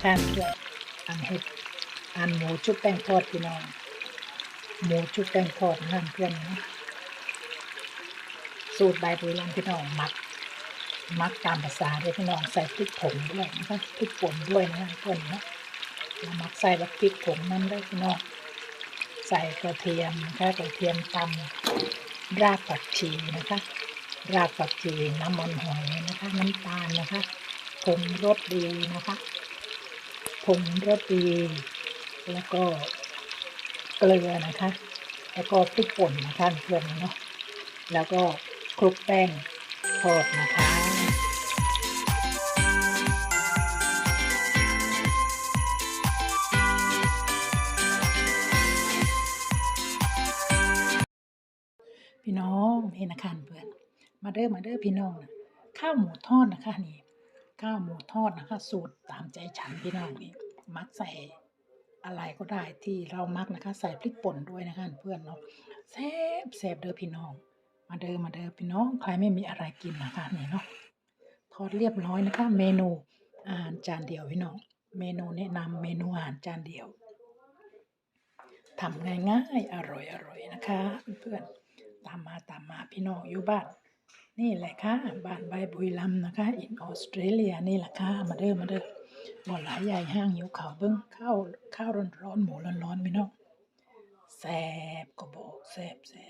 นะคะเพื่อนอันเห็ดอันหมูชุบแป้งทอดพี่น้องหมูชุบแป้งทอดนะคะเพื่อนนะสูตรใบบุรีรัมพี่น้องหมักหมักตามภาษาเลยพี่น้องใส่พริกผงด้วยนะคะพริกป่นด้วยนะเพื่อนนะแล้วหมักใส่แบบพริกผงนั่นเลยพี่น้องใส่กระเทียมนะคะกระเทียมตำรากผักชีนะคะ รากผักชีน้ำมันหอยนะคะ น้ำตาลนะคะผงรสดีนะคะ ผงรสดีแล้วก็เกลือนะคะ แล้วก็พริกป่นนะคะเพื่อนเนาะแล้วก็คลุกแป้งทอดนะคะพี่น้องนี่นะคะเพื่อนมาเด้อมาเด้อพี่น้องนะข้าวหมูทอดนะคะนี่ ข้าวหมูทอดนะคะ สูตรตามใจฉันพี่น้องนี่มักใส่อะไรก็ได้ที่เรามักนะคะ ใส่พริกป่นด้วยนะคะเพื่อนเนาะแซ่บแซ่บเด้อพี่น้อง มาเด้อมาเด้อพี่น้องใครไม่มีอะไรกินนะคะนี่เนาะทอดเรียบร้อยนะคะ เมนูอาหารจานเดียวพี่น้อง เมนูแนะนำเมนูอาหารจานเดียวทำง่ายๆอร่อยๆนะคะ เพื่อนตามมาตามมาพี่น้องอยู่บ้าน นี่แหละค่ะบ้านใบบุยลำนะคะอินออสเตรเลียนี่แหละค่ะมาเด้อมาเด้อบ่หลายใหญ่ห้างหิวข่าวเบิ้งข้าวข้าวร้อนๆหมูร้อนๆพี่น้องแซ่บก็บอกแซ่บแซ่บ